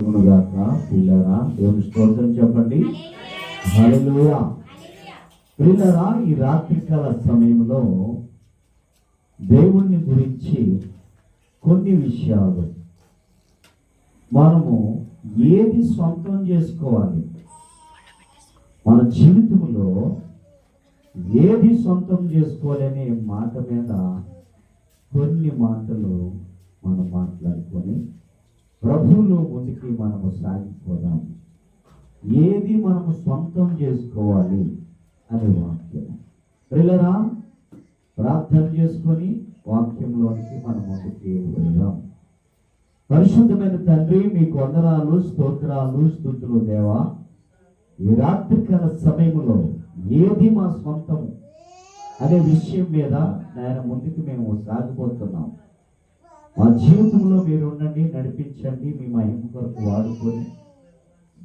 గాక పిల్లరా దేవుని స్తోత్రం చెప్పండి. హల్లెలూయా. పిల్లరా ఈ రాత్రికాల సమయంలో దేవుణ్ణి గురించి కొన్ని విషయాలు. మనము ఏది సొంతం చేసుకోవాలి? మన జీవితంలో ఏది సొంతం చేసుకోవాలనే మాట మీద కొన్ని మాటలు మనం మాట్లాడుకొని ప్రభువులో ముందుకి మనము సాగిపోదాం. ఏది మనము సొంతం చేసుకోవాలి అనే వాక్యం. ప్రిల్లరా ప్రార్థన చేసుకొని వాక్యంలోనికి మనం ముందుకి వెళ్దాం. పరిశుద్ధమైన తండ్రి మీ వందనాలు స్తోత్రాలు స్థుతులు దేవా ఈ రాత్రికాల సమయంలో ఏది మా సొంతము అనే విషయం మీద ఆయన ముందుకు మేము సాగిపోతున్నాం. మా జీవితంలో మీరు ఉండండి నడిపించండి మీ మహిమ కొరకు వాడుకొని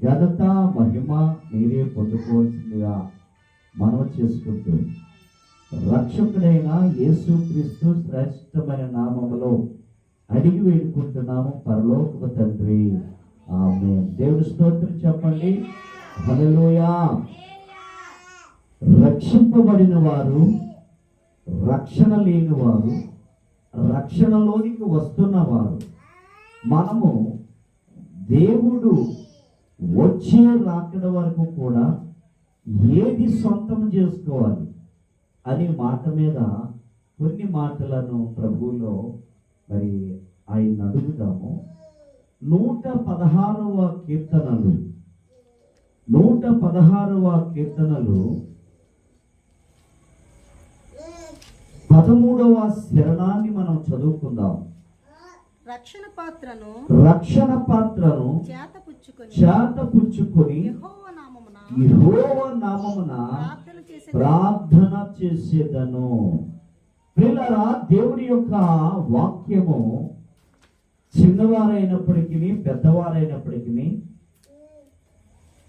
ఘనత మహిమ మీరే పొందుకోవాల్సిందిగా మనం చేసుకుంటూ రక్షకుడైన యేసుక్రీస్తు శ్రేష్టమైన నామములో అడిగి వేడుకుంటున్నాము. పరలోకపు తండ్రి ఆమె దేవుని స్తోత్రం చెప్పండి. హల్లెలూయా. రక్షింపబడిన వారు రక్షణ లేని వారు రక్షణలోనికి వస్తున్నవారు. మనము దేవుడు వచ్చే రాకడ వరకు కూడా ఏది సొంతం చేసుకోవాలి అనే మాట మీద కొన్ని మాటలను ప్రభువులో మరి ఆయన అడుగుదాము నూట పదహారవ కీర్తనలు నూట పదహారవ కీర్తనలు పదమూడవ శరణాన్ని మనం చదువుకుందాం. రక్షణ పాత్రను రక్షణ పాత్రను చేత పుచ్చుకొని చేత పుచ్చుకొని యెహోవా నామమున ప్రార్థన చేసే ప్రార్థన చేసేదను. పిల్లరా దేవుడి యొక్క వాక్యము చిన్నవారైనప్పటికీ పెద్దవారైనప్పటికీ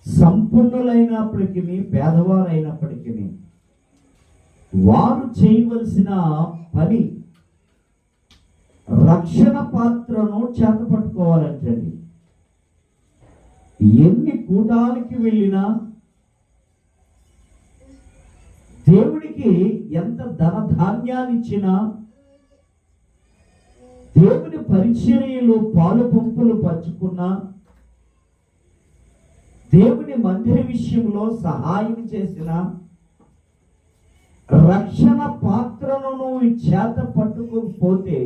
సంపన్నులైనప్పటికీ పేదవారైనప్పటికీ వారు చేయవలసిన పని రక్షణ పాత్రను చేత పట్టుకోవాలంటండి ఎన్ని కూటాలకి వెళ్ళినా దేవుడికి ఎంత ధన ధాన్యాన్ని ఇచ్చినా దేవుని పరిచర్యలు పాలు పంపులు పంచుకున్నా దేవుని మందిర విషయంలో సహాయం చేసిన రక్షణ పాత్రను నువ్వు చేత పట్టుకోకపోతే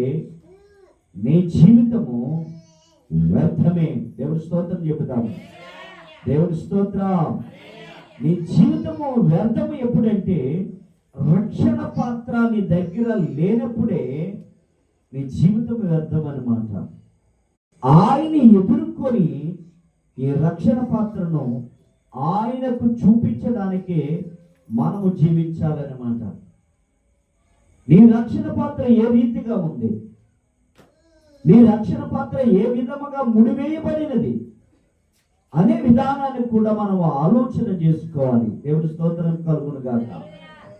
నీ జీవితము వ్యర్థమే. దేవుడి స్తోత్రం చెబుతాము. దేవుడి స్తోత్రం. నీ జీవితము వ్యర్థము ఎప్పుడంటే రక్షణ పాత్ర నీ దగ్గర లేనప్పుడే నీ జీవితం వ్యర్థం అనమాట ఆయన ఎదుర్కొని ఈ రక్షణ పాత్రను ఆయనకు చూపించడానికే మనము జీవించాలన్నమాట. నీ రక్షణ పాత్ర ఏ రీతిగా ఉంది? నీ రక్షణ పాత్ర ఏ విధముగా ముడివేయబడినది? అనే విధానాన్ని కూడా మనం ఆలోచన చేసుకోవాలి. దేవుడి స్తోత్రం కలుగును గాక.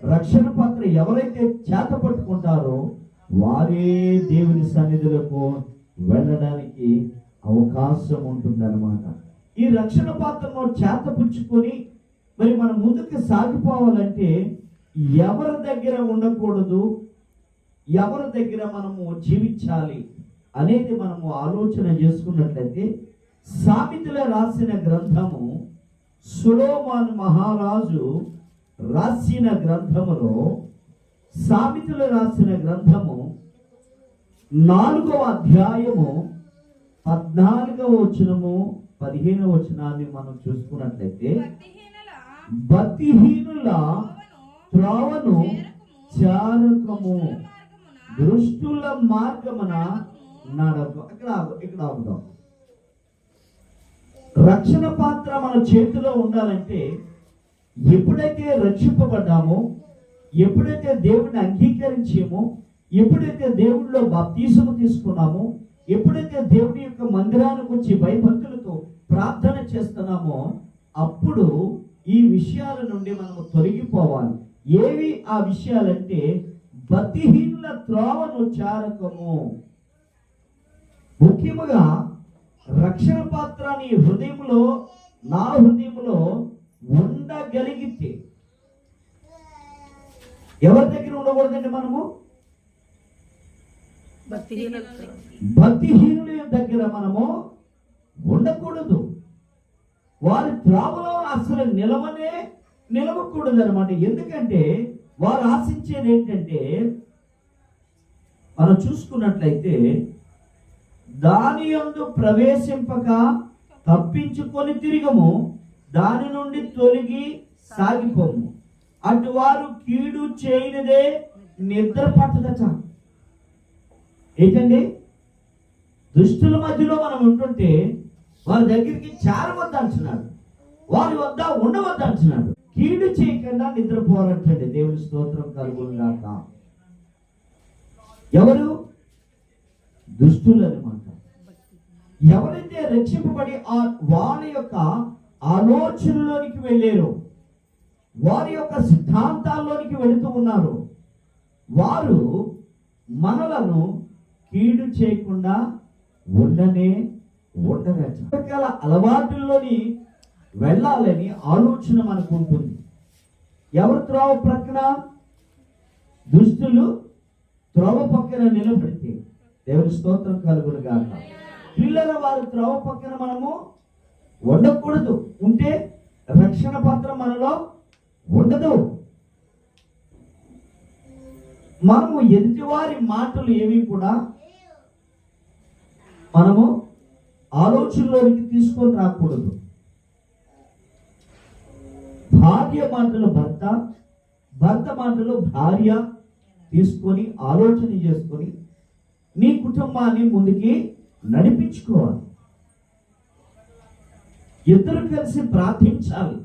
రక్షణ పాత్ర ఎవరైతే చేత పట్టుకుంటారో వారే దేవుని సన్నిధులకు వెళ్ళడానికి అవకాశం ఉంటుందన్నమాట. ఈ రక్షణ పాత్రను చేత పుచ్చుకొని మరి మనం ముందుకు సాగిపోవాలంటే ఎవరి దగ్గర ఉండకూడదు? ఎవరి దగ్గర మనము జీవించాలి అనేది మనము ఆలోచన చేసుకున్నట్లయితే సామెతల రాసిన గ్రంథము సులోమాన్ మహారాజు రాసిన గ్రంథములో సామెతలు రాసిన గ్రంథము నాలుగవ అధ్యాయము పద్నాలుగవ వచనము పదిహేనవ వచనాన్ని మనం చూసుకున్నట్లయితే భక్తిహీనుల త్రోవను చారకము. దృష్టుల మార్గమున నడక ఇక్కడ ఇక్కడ ఆగుదాం. రక్షణ పాత్ర మన చేతిలో ఉండాలంటే ఎప్పుడైతే రక్షింపబడ్డామో ఎప్పుడైతే దేవుడిని అంగీకరించామో ఎప్పుడైతే దేవుడిలో బాప్తీసము తీసుకున్నామో ఎప్పుడైతే దేవుడి యొక్క మందిరానికి వచ్చి భయభక్తులతో ప్రార్థన చేస్తున్నామో అప్పుడు ఈ విషయాల నుండి మనము తొలగిపోవాలి. ఏవి ఆ విషయాలంటే భక్తిహీనుల త్రోవను చారకము. ముఖ్యముగా రక్షణ పాత్ర నీ హృదయంలో నా హృదయంలో ఉండగలిగితే. ఎవరి దగ్గర ఉండకూడదండి మనము? భక్తిహీనుల దగ్గర మనము ఉండకూడదు. వారి త్రావులో అసలు నిలవనే నిలవకూడదు అనమాట ఎందుకంటే వారు ఆశించేది ఏంటంటే మనం చూసుకున్నట్లయితే దాని యందు ప్రవేశింపక తప్పించుకొని తిరిగము దాని నుండి తొలగి సాగిపోము. అటువారు కీడు చేయనిదే నిద్ర పట్టదట ఏంటండి? దుష్టుల మధ్యలో మనం ఉంటుంటే వారి దగ్గరికి చేరవద్దు అంటున్నాడు. వారి వద్ద ఉండవద్దు అంటున్నాడు. కీడు చేయకుండా నిద్రపోవాలంటండి దేవుని స్తోత్రం కలుగునాక ఎవరు? దుష్టులు అనమాట ఎవరైతే రక్షింపబడి ఆ వారి యొక్క ఆలోచనలోనికి వెళ్ళారో వారి యొక్క సిద్ధాంతాల్లోనికి వెళుతూ ఉన్నారు వారు మనలను కీడు చేయకుండా ఉండనే ఉండరట రకరకాల అలవాటుల్లోని వెళ్ళాలని ఆలోచన మనకు ఉంటుంది ఎవరు త్రోవ ప్రక్కన? దుస్తులు త్రోవ పక్కన నిలబడితే దేవుని స్తోత్రం కలుగును గాక. పిల్లల వారి త్రోవ పక్కన మనము ఉండకూడదు. ఉంటే రక్షణ పత్రం మనలో ఉండదు. మనము ఎదుటివారి మాటలు ఏవి కూడా మనము ఆలోచనలోనికి తీసుకొని రాకూడదు. భార్య మాటలు భర్త భర్త మాటలు భార్య తీసుకొని ఆలోచన చేసుకొని నీ కుటుంబాన్ని ముందుకి నడిపించుకోవాలి. ఇద్దరు కలిసి ప్రార్థించాలి.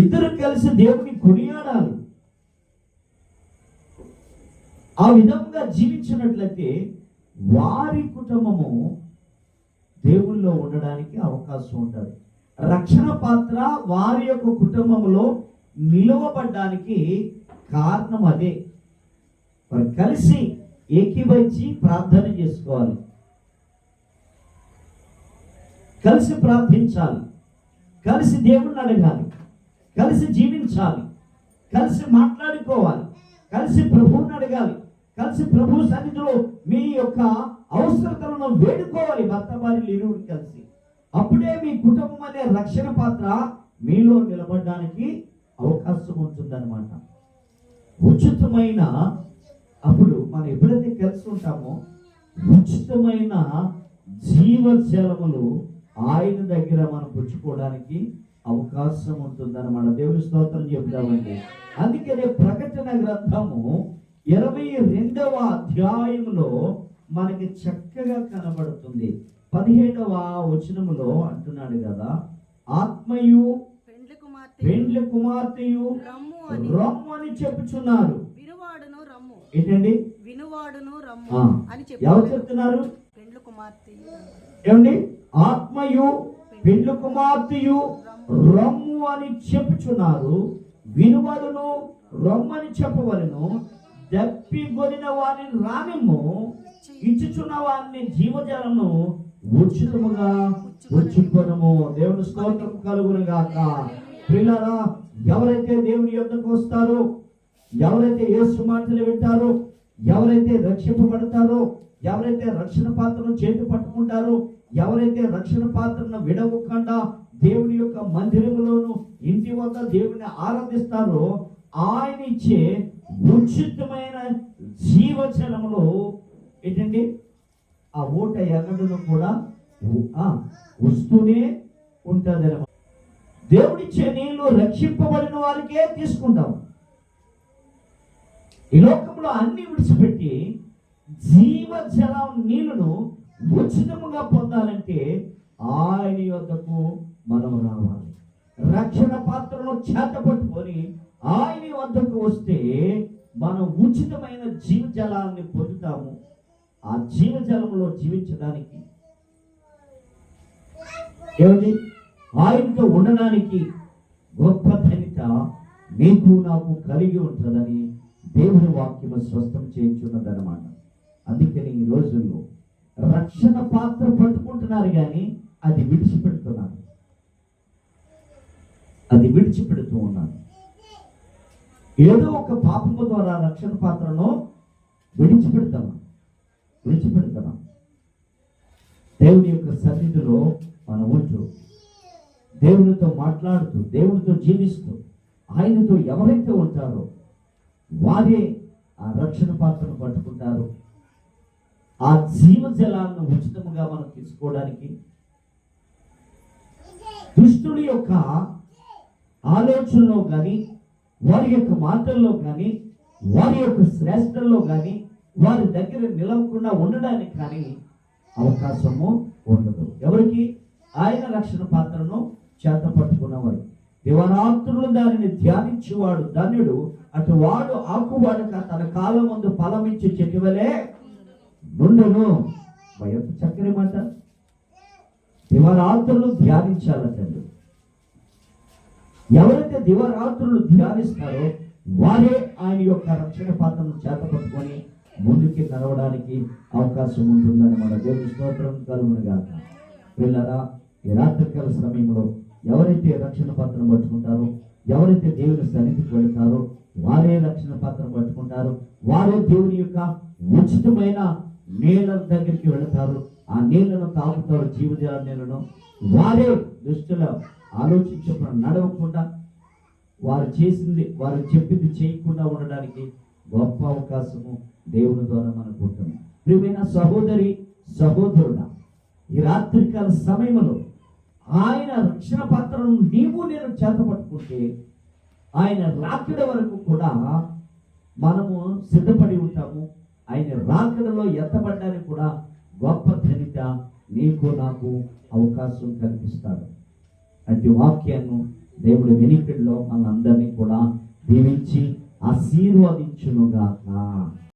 ఇద్దరు కలిసి దేవుని కొనియాడాలి. ఆ విధంగా జీవించినట్లయితే వారి కుటుంబము దేవుల్లో ఉండడానికి అవకాశం ఉంటుంది. రక్షణ పాత్ర వారి యొక్క కుటుంబంలో నిలవబడ్డానికి కారణం అదే. వారు కలిసి ఏకీభవించి ప్రార్థన చేసుకోవాలి. కలిసి ప్రార్థించాలి. కలిసి దేవుణ్ణి అడగాలి. కలిసి జీవించాలి. కలిసి మాట్లాడుకోవాలి. కలిసి ప్రభువుని అడగాలి. కలిసి ప్రభు సన్నిధిలో మీ యొక్క అవసరతలను వేడుకోవాలి భర్త భార్యలు ఇరువురు కలిసి. అప్పుడే మీ కుటుంబం అనే రక్షణ పాత్ర మీలో నిలబడడానికి అవకాశం ఉంటుందన్నమాట. ఉచితమైన అప్పుడు మనం ఎప్పుడైతే కలిసి ఉంటామో ఉచితమైన జీవజలములు ఆయన దగ్గర మనం పుచ్చుకోవడానికి అవకాశం ఉంటుందన్నమాట. దేవుని స్తోత్రం చెప్తామండి అందుకనే ప్రకటన గ్రంథము ఇరవై రెండవ అధ్యాయంలో మనకి చక్కగా కనబడుతుంది. పదిహేడవ వచనములో అంటున్నాడు కదా ఆత్మయు పెండ్లి కుమార్తె పెండ్లి కుమార్తెయు రమ్ము అని. చెప్పుచున్నారు. వినువాడును రమ్ము. ఏంటండి? వినువాడును రమ్ము అని ఎవరు చెప్తున్నారు? పెండ్లి కుమార్తె ఏమండి? ఆత్మయు పెండ్లి కుమార్తెయు రమ్ము. అని చెప్పుచున్నారు. వినువలను రమ్మని చెప్పవలను. దప్పి కొనిన వారిని రానిమ్ము ఇచ్చుచున్న వారిని జీవజలము ఉచితముగా పుచ్చుకొనము దేవుని స్తోత్రం కలుగును గాక పిల్లరా ఎవరైతే దేవుని యొద్దకు వస్తారో ఎవరైతే యేసు మాటలు వింటారో ఎవరైతే రక్షింపబడతారో ఎవరైతే రక్షణ పాత్రను చేతి పట్టుకుంటారో ఎవరైతే రక్షణ పాత్రను విడవకుండా దేవుని యొక్క మందిరములోను ఇంటి వద్ద దేవుని ఆరాధిస్తారో ఆయన ఇచ్చే ఉచితమైన జీవజలములో ఏంటండి? ఆ ఊట ఎన్నడను కూడా వస్తూనే ఉంటుంది దేవుడిచ్చే నీళ్ళు రక్షింపబడిన వారికే తీసుకుంటాం. ఈ లోకంలో అన్ని విడిచిపెట్టి జీవజలం నీళ్ళను ఉచితముగా పొందాలంటే ఆయన యొద్దకు మనం రావాలి. రక్షణ పాత్రను చేతపట్టుకొని ఆయన వద్దకు వస్తే మనం ఉచితమైన జీవజలాన్ని పొందుతాము. ఆ జీవజలంలో జీవించడానికి. ఏమిటి ఆయనతో ఉండడానికి గొప్ప ధనిత మీకు నాకు కలిగి ఉంటుందని దేవుని వాక్యము స్పష్టం చేయించున్నదన్నమాట. అందుకని ఈ రోజుల్లో రక్షణ పాత్ర పట్టుకుంటున్నారు కానీ అది విడిచిపెడుతున్నారు. అది విడిచిపెడుతూ ఉన్నారు. ఏదో ఒక పాపము ద్వారా రక్షణ పాత్రను విడిచిపెడతాం విడిచిపెడతాం దేవుని యొక్క సన్నిధిలో మన ఉంటూ దేవునితో మాట్లాడుతూ దేవునితో జీవిస్తూ ఆయనతో ఎవరైతే ఉంటారో వారే ఆ రక్షణ పాత్రను పట్టుకుంటారు. ఆ జీవజలాలను ఉచితముగా మనం తీసుకోవడానికి దుష్టుడి యొక్క ఆలోచనలో కానీ వారి యొక్క మాటల్లో కానీ వారి యొక్క శ్రేష్టల్లో కానీ వారి దగ్గర నిలవకుండా ఉండడానికి కానీ అవకాశము ఉండదు. ఎవరికి? ఆయన రక్షణ పాత్రను చేత పట్టుకున్నవారు దివరాత్రులు దానిని ధ్యానించేవాడు ధన్యుడు. అటు వాడు ఆకువాడక తన కాలం ముందు ఫలమించి చెట్టువలే నుండును. భయం చక్కని మాట దివరాత్రులు ధ్యానించాలంటాడు ఎవరైతే దివరాత్రులు ధ్యానిస్తారో వారే ఆయన యొక్క రక్షణ పాత్రను చేత పట్టుకొని ముందుకి నడవడానికి అవకాశం ఉంటుందని మన దేవుని స్తోత్రం కలుగును గాక పిల్లరా ఈ రాత్రికాల సమయంలో ఎవరైతే రక్షణ పాత్రను పట్టుకుంటారో ఎవరైతే దేవుని సన్నిధికి వెళ్తారో వారే రక్షణ పాత్రను పట్టుకుంటారు. వారే దేవుని యొక్క ఉచితమైన నీళ్ళ దగ్గరికి వెళతారు. ఆ నీళ్ళను తాగుతారు జీవజల నీళ్ళను. వారే దృష్టిలో ఆలోచించకుండా నడవకుండా వారు చేసింది వారు చెప్పింది చేయకుండా ఉండడానికి గొప్ప అవకాశము దేవుని ద్వారా మనకు ఉంటుంది. ప్రియమైన సహోదరి సహోదరుడ ఈ రాత్రికాల సమయంలో ఆయన రక్షణ పాత్రను నీవు నేను చేత పట్టుకుంటే ఆయన రాకడ వరకు కూడా మనము సిద్ధపడి ఉంటాము. ఆయన రాకడలో ఎత్తబడ్డానికి కూడా గొప్ప ధనిత నీకు నాకు అవకాశం కల్పిస్తాడు. అటు వాక్యాన్ని దేవుడు వెనికిడిలో మనందరినీ కూడా దీవించి ఆశీర్వదించునుగాక.